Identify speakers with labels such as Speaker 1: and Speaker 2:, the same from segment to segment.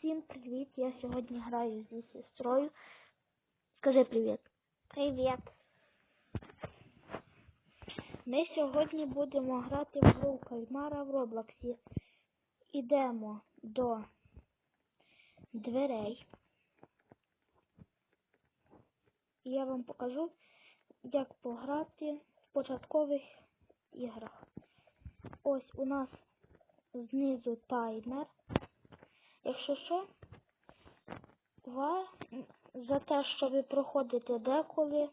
Speaker 1: Всім привіт! Я сьогодні граю зі сестрою. Скажи привіт.
Speaker 2: Привіт.
Speaker 1: Ми сьогодні будемо грати в гру кальмара в Роблоксі. Ідемо до дверей. І я вам покажу, як пограти в початкових іграх. Ось у нас знизу таймер. Якщо що, за те, що ви проходите деколи,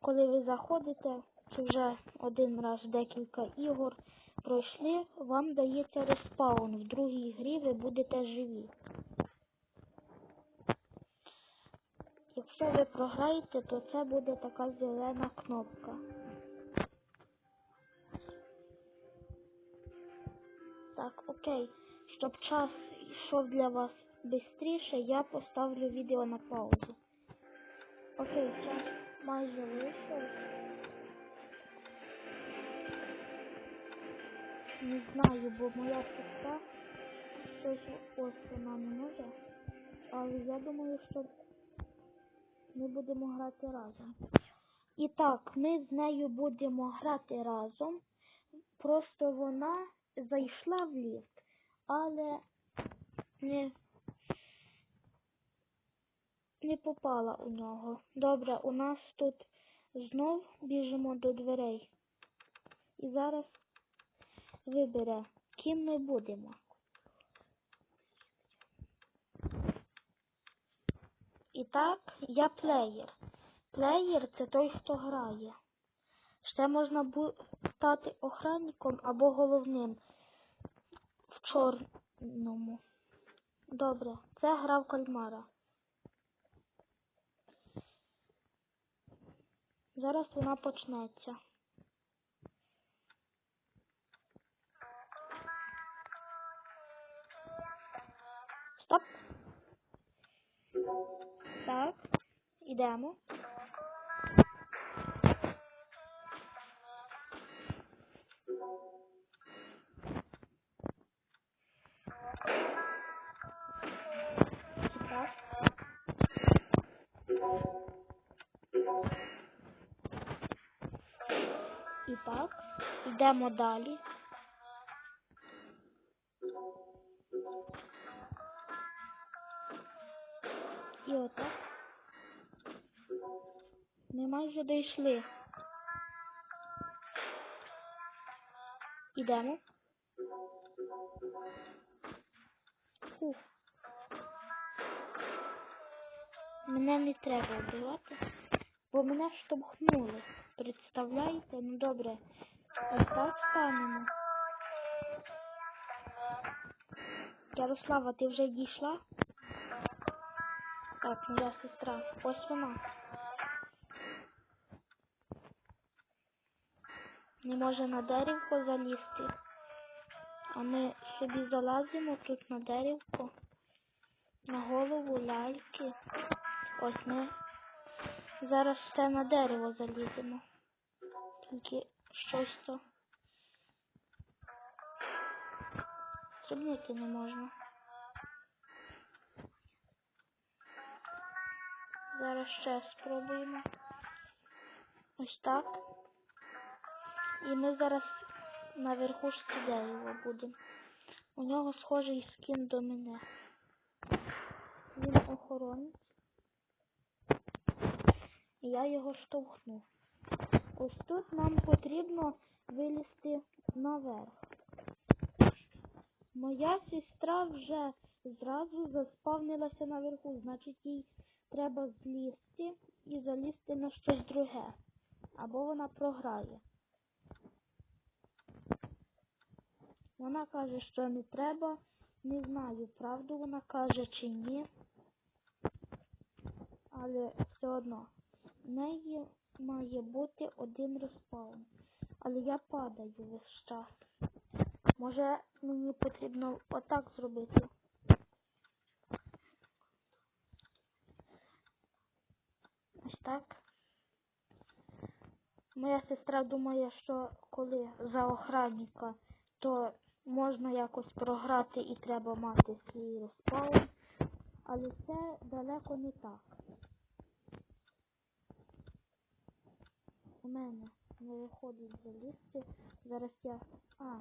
Speaker 1: коли ви заходите, чи вже один раз декілька ігор пройшли, вам дається респаун. В другій грі ви будете живі. Якщо ви програєте, то це буде така зелена кнопка. Так, окей. Щоб час йшов для вас швидше, я поставлю відео на паузу. Окей, час майже вийшов. Не знаю, бо моя сестра щось ось вона не може. Але я думаю, що ми будемо грати разом. І так, ми з нею будемо грати разом. Просто вона зайшла в ліфт, але не, не попала у нього. Добре, у нас тут знов біжимо до дверей. І зараз вибере, ким ми будемо. І так, я плеєр. Плеєр це той, хто грає. Ще можна бу- стати охранником або головним в чорному. Добре, це гра в кальмара. Зараз вона почнеться. Стоп. Так, ідемо. Так, йдемо далі. І отак. Ми майже дійшли. Ідемо. Фух. Мене не треба вбивати, бо мене штовхнули. Представляєте? Ну добре. Ось так станемо. Ярослава, ти вже дійшла? Так, моя сестра. Ось вона. Не може на деревко залізти. А ми собі залазимо тут на деревко. На голову ляльки. Ось ми зараз все на дерево заліземо. Тільки щось то. Стрибнути не можна. Зараз ще спробуємо. Ось так. І ми зараз на верхушці дерева будемо. У нього схожий скін до мене. Він охоронець. І я його штовхну. Ось тут нам потрібно вилізти наверх. Моя сестра вже зразу заспавнилася наверху, значить їй треба злізти і залізти на щось друге. Або вона програє. Вона каже, що не треба. Не знаю, правду вона каже чи ні. Але все одно в неї має бути один респаун. Але я падаю весь час. Може мені потрібно отак зробити. Ось так. Моя сестра думає, що коли за охранника, то можна якось програти і треба мати свій респаун, але це далеко не так. У мене не виходить залізти. Зараз я. А,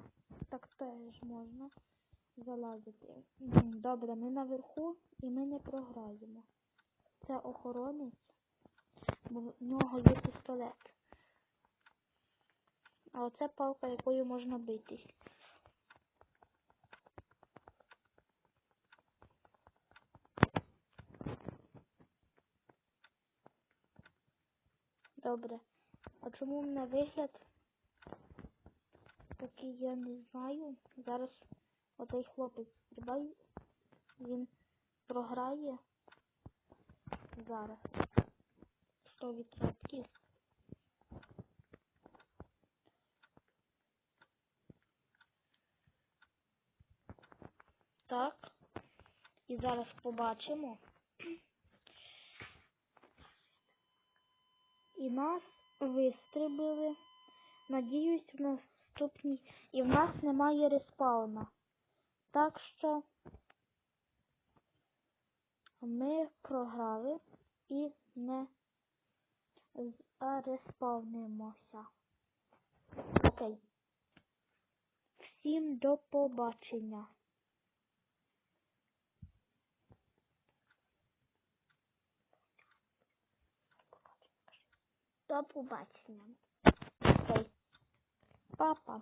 Speaker 1: так теж можна залазити. Добре, ми наверху і ми не програємо. Це охоронець, бо в нього є пістолет. А оце палка, якою можна битись. Добре. А чому мене вигляд такий я не знаю. Зараз оцей хлопець стрибай, він програє зараз. Сто відсотків. Так. І зараз побачимо. І нас вистрибили. Надіюсь, в наступній. І в нас немає респауна. Так що ми програли і не зареспавнимося. Окей. Всім до побачення.
Speaker 2: До побачення.
Speaker 1: Папа.